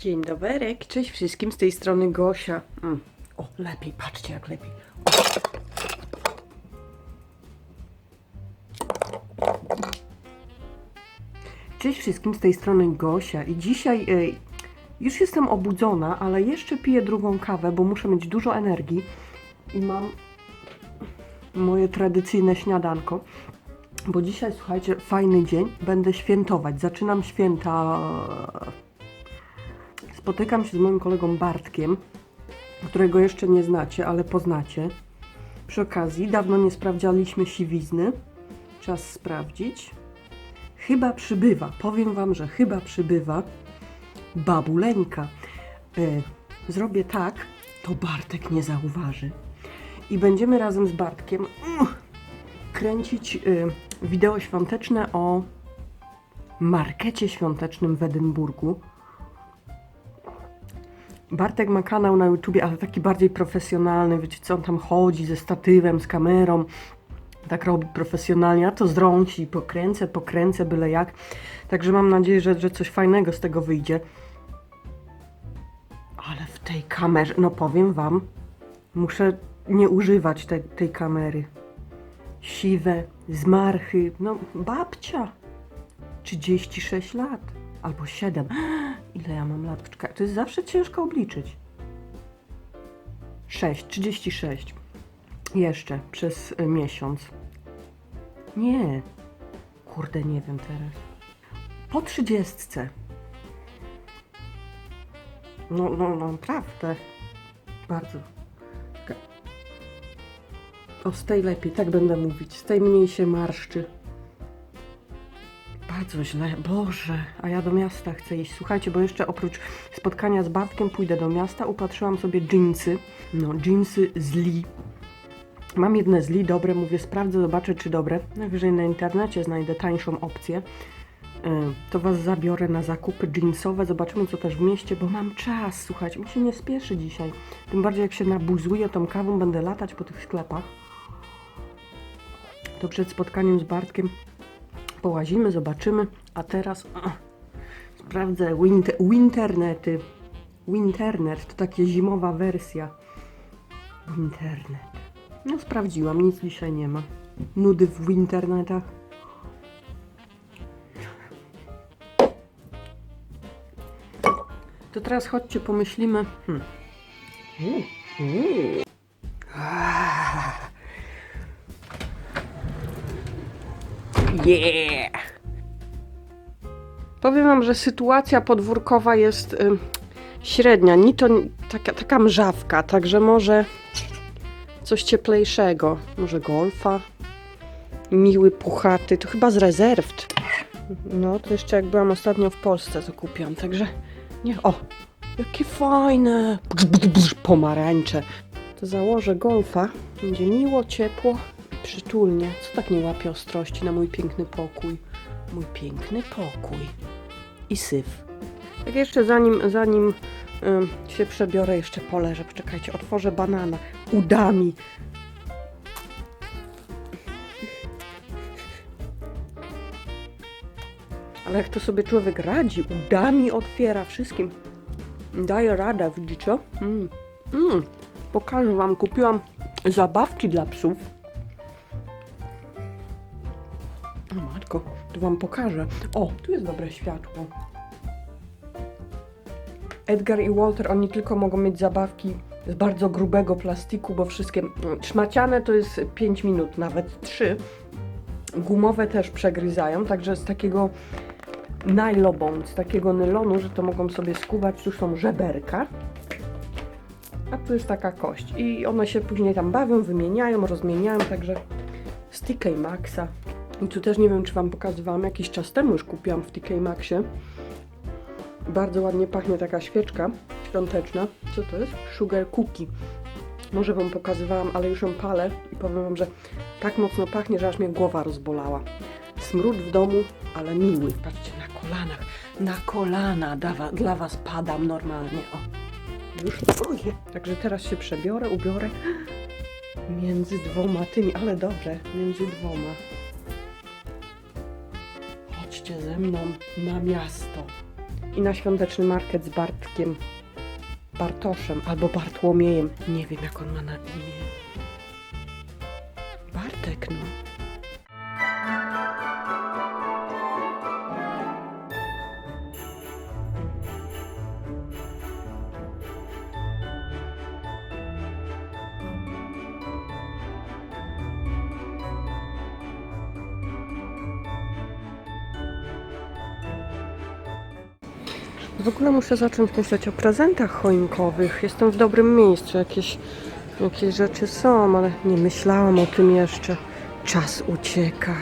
Dzień doberek, cześć wszystkim, z tej strony Gosia. Mm. O, lepiej, patrzcie jak lepiej. Cześć wszystkim, z tej strony Gosia i dzisiaj y, już jestem obudzona, ale jeszcze piję drugą kawę, bo muszę mieć dużo energii i mam moje tradycyjne śniadanko. Bo dzisiaj, słuchajcie, fajny dzień, będę świętować. Zaczynam święta Spotykam się z moim kolegą Bartkiem, którego jeszcze nie znacie, ale poznacie. Przy okazji, dawno nie sprawdzaliśmy siwizny. Czas sprawdzić. Chyba przybywa. Powiem Wam, że chyba przybywa babuleńka. E, zrobię tak, to Bartek nie zauważy. I będziemy razem z Bartkiem kręcić e, wideo świąteczne o markecie świątecznym w Edynburgu. Bartek ma kanał na YouTubie, ale taki bardziej profesjonalny. Wiecie co, on tam chodzi ze statywem, z kamerą. Tak robi profesjonalnie. Ja to zrąci, pokręcę, pokręcę byle jak. Także mam nadzieję, że, że coś fajnego z tego wyjdzie. Ale w tej kamerze, no powiem wam, muszę nie używać te, tej kamery. Siwe, zmarchy, no babcia. 36 lat. Albo 7. Ile ja mam lat? Czekaj, to jest zawsze ciężko obliczyć. 6, 36. Jeszcze przez y, miesiąc. Nie. Kurde, nie wiem teraz. Po trzydziestce. No, no, no, naprawdę. Bardzo. O, z tej lepiej, tak będę mówić. Z tej mniej się marszczy. Bardzo źle, Boże, a ja do miasta chcę iść. Słuchajcie, bo jeszcze oprócz spotkania z Bartkiem pójdę do miasta. Upatrzyłam sobie dżinsy. No, dżinsy z Lee. Mam jedne z Lee, dobre, mówię, sprawdzę, zobaczę czy dobre. Najwyżej na internecie znajdę tańszą opcję. To Was zabiorę na zakupy jeansowe. Zobaczymy co też w mieście, bo mam czas, słuchajcie, mi się nie spieszy dzisiaj. Tym bardziej jak się nabuzuję tą kawą, będę latać po tych sklepach. To przed spotkaniem z Bartkiem połazimy, zobaczymy. A teraz o, sprawdzę winter, winternety. Winternet to takie zimowa wersja. Winternet. No sprawdziłam, nic dzisiaj nie ma. Nudy w internetach. To teraz chodźcie, pomyślimy. Hmm. Yeah! Powiem wam, że sytuacja podwórkowa jest y, średnia. Ni to taka, taka mrzawka, także może coś cieplejszego. Może golfa. Miły, puchaty. To chyba z rezerwt. No, to jeszcze jak byłam ostatnio w Polsce, to kupiłam. Także niech. O! Jakie fajne! Pomarańcze. To założę golfa. Będzie miło, ciepło przytulnie. Co tak nie łapie ostrości na mój piękny pokój? Mój piękny pokój. I syf. Tak jeszcze zanim, zanim ym, się przebiorę, jeszcze poleżę. Poczekajcie, otworzę banana. Udami. Ale jak to sobie człowiek radzi, udami otwiera wszystkim. Daje radę, widzicie? Mm. Mm. Pokażę wam, kupiłam zabawki dla psów. Wam pokażę. O, tu jest dobre światło. Edgar i Walter, oni tylko mogą mieć zabawki z bardzo grubego plastiku, bo wszystkie mm, szmaciane to jest 5 minut, nawet 3. Gumowe też przegryzają, także z takiego nylobą, z takiego nylonu, że to mogą sobie skubać. Tu są żeberka, a tu jest taka kość. I one się później tam bawią, wymieniają, rozmieniają, także z TK Maxa. I tu też nie wiem, czy Wam pokazywałam, jakiś czas temu już kupiłam w TK Maxie. Bardzo ładnie pachnie taka świeczka świąteczna. Co to jest? Sugar Cookie. Może Wam pokazywałam, ale już ją palę i powiem Wam, że tak mocno pachnie, że aż mnie głowa rozbolała. Smród w domu, ale miły. Patrzcie, na kolanach. Na kolana dla, dla Was padam normalnie. O. Już boję. Także teraz się przebiorę, ubiorę między dwoma tymi, ale dobrze, między dwoma. Ze mną na miasto. i na świąteczny market z Bartkiem. Bartoszem albo Bartłomiejem. Nie wiem jak on ma na imię. Bartek, no. W ogóle muszę zacząć myśleć o prezentach choinkowych. Jestem w dobrym miejscu, jakieś, jakieś rzeczy są, ale nie myślałam o tym jeszcze. Czas ucieka.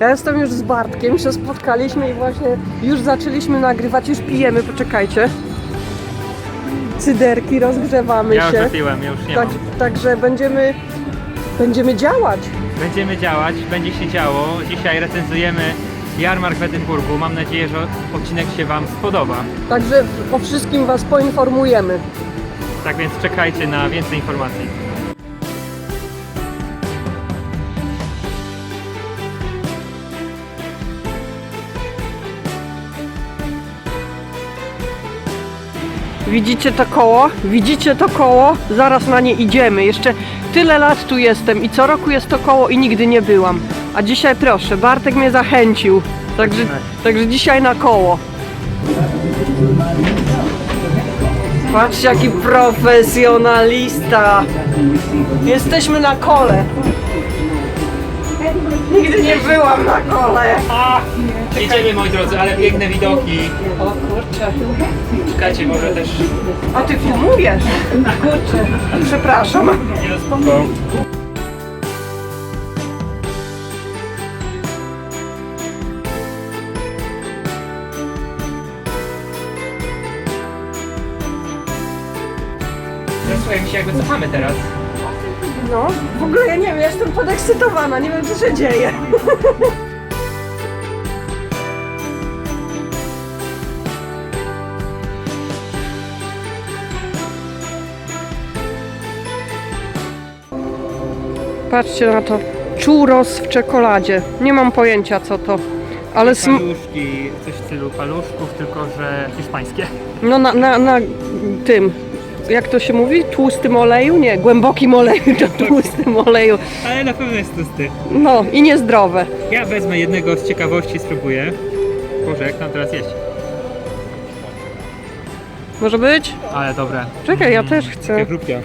Ja jestem już z Bartkiem, się spotkaliśmy i właśnie już zaczęliśmy nagrywać, już pijemy, poczekajcie. Cyderki, rozgrzewamy Ja już się. wypiłem, ja już nie Tak, mam. także będziemy, będziemy działać. Będziemy działać, będzie się działo. Dzisiaj recenzujemy jarmark w Edynburgu. Mam nadzieję, że odcinek się Wam spodoba. Także o wszystkim Was poinformujemy. Tak więc czekajcie na więcej informacji. Widzicie to koło? Widzicie to koło? Zaraz na nie idziemy. Jeszcze tyle lat tu jestem i co roku jest to koło i nigdy nie byłam. A dzisiaj proszę, Bartek mnie zachęcił. Także, także dzisiaj na koło. Patrzcie jaki profesjonalista. Jesteśmy na kole. Nigdy nie byłam na kole. A, jedziemy moi drodzy, ale piękne widoki. Kurczę. Czekajcie, może też... A ty filmujesz? Kurczę. Przepraszam. Nie, spoko. No Słuchaj, my się jakby cofamy teraz. No, w ogóle ja nie wiem, ja jestem podekscytowana, nie wiem co się dzieje. Patrzcie na to. Churros w czekoladzie. Nie mam pojęcia co to. Ale sm- Paluszki, coś w stylu paluszków, tylko że hiszpańskie. no na, na, na tym, jak to się mówi? Tłustym oleju? Nie, głębokim oleju, to tłustym oleju. Ale na pewno jest tłusty. No i niezdrowe. Ja wezmę jednego z ciekawości, spróbuję. Boże, jak tam teraz jeść? Może być? Ale dobre. Czekaj, ja też chcę. Takie.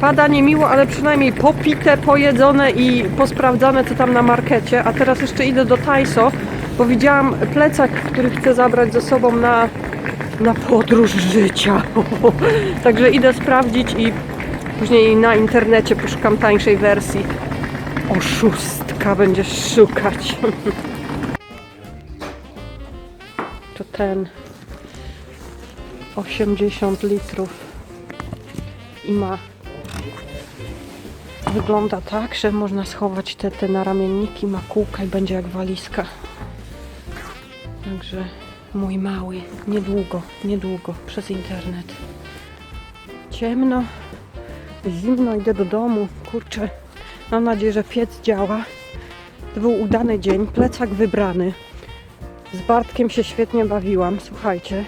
Pada niemiło, ale przynajmniej popite, pojedzone i posprawdzane co tam na markecie. A teraz jeszcze idę do Tajso, bo widziałam plecak, który chcę zabrać ze sobą na, na podróż życia. Także idę sprawdzić i później na internecie poszukam tańszej wersji. Oszustka będziesz szukać. To ten 80 litrów i ma Wygląda tak, że można schować te, te naramienniki, ma kółka i będzie jak walizka. Także mój mały, niedługo, niedługo, przez internet. Ciemno, Zimno, idę do domu. Kurczę, mam nadzieję, że piec działa. To był udany dzień, plecak wybrany. Z Bartkiem się świetnie bawiłam, słuchajcie.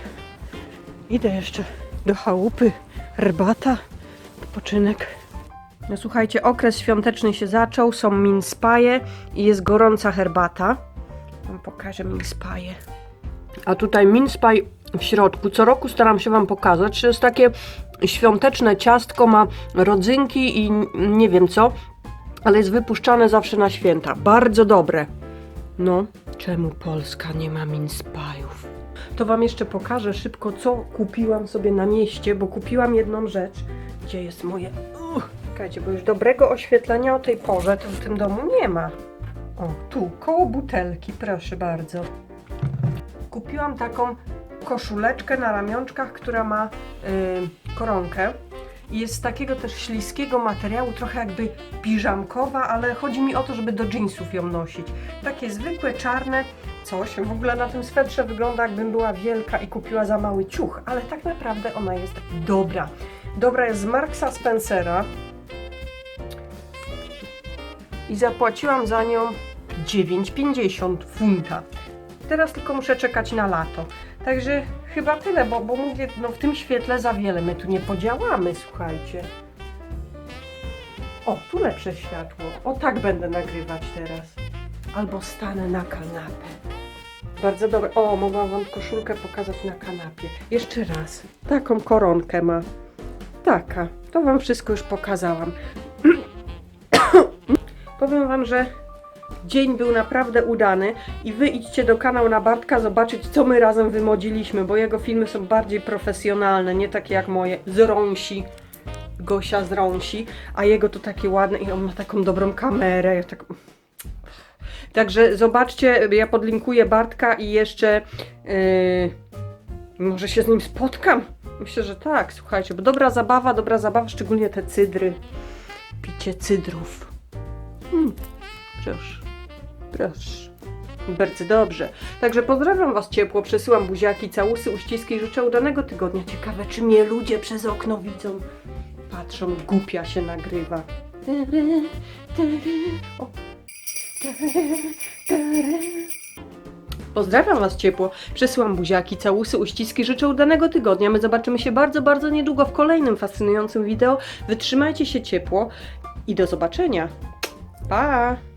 Idę jeszcze do chałupy, herbata, odpoczynek. No słuchajcie, okres świąteczny się zaczął, są minspaje i jest gorąca herbata. Wam pokażę minspaje. A tutaj minspaj w środku. Co roku staram się Wam pokazać. To jest takie świąteczne ciastko, ma rodzynki i nie wiem co, ale jest wypuszczane zawsze na święta. Bardzo dobre. No, czemu Polska nie ma minspajów? To Wam jeszcze pokażę szybko, co kupiłam sobie na mieście, bo kupiłam jedną rzecz. Gdzie jest moje... Uch, czekajcie, bo już dobrego oświetlenia o tej porze to w tym domu nie ma. O, tu, koło butelki, proszę bardzo. Kupiłam taką koszuleczkę na ramionczkach, która ma y, koronkę. Jest z takiego też śliskiego materiału, trochę jakby piżamkowa, ale chodzi mi o to, żeby do jeansów ją nosić. Takie zwykłe, czarne coś. W ogóle na tym swetrze wygląda jakbym była wielka i kupiła za mały ciuch, ale tak naprawdę ona jest dobra. Dobra jest z Marksa Spencera i zapłaciłam za nią 9,50 funta. Teraz tylko muszę czekać na lato. Także chyba tyle, bo, bo mówię, no w tym świetle za wiele my tu nie podziałamy, słuchajcie. O, tu lepsze światło. O, tak będę nagrywać teraz. Albo stanę na kanapę. Bardzo dobre. O, mogłam Wam koszulkę pokazać na kanapie. Jeszcze raz. Taką koronkę ma. Taka. To Wam wszystko już pokazałam. Powiem Wam, że dzień był naprawdę udany i wy idźcie do kanału na Bartka zobaczyć, co my razem wymodziliśmy, bo jego filmy są bardziej profesjonalne, nie takie jak moje z rąsi. Gosia z rąsi, a jego to takie ładne i on ma taką dobrą kamerę. Tak... Także zobaczcie, ja podlinkuję Bartka i jeszcze yy, może się z nim spotkam. Myślę, że tak, słuchajcie, bo dobra zabawa, dobra zabawa, szczególnie te cydry. Picie cydrów. Hmm, proszę, proszę. Bardzo dobrze. Także pozdrawiam Was ciepło, przesyłam buziaki, całusy, uściski i życzę udanego tygodnia. Ciekawe, czy mnie ludzie przez okno widzą. Patrzą, głupia się nagrywa. O. Pozdrawiam Was ciepło, przesyłam buziaki, całusy, uściski, życzę udanego tygodnia. My zobaczymy się bardzo, bardzo niedługo w kolejnym fascynującym wideo. Wytrzymajcie się ciepło i do zobaczenia. Bye.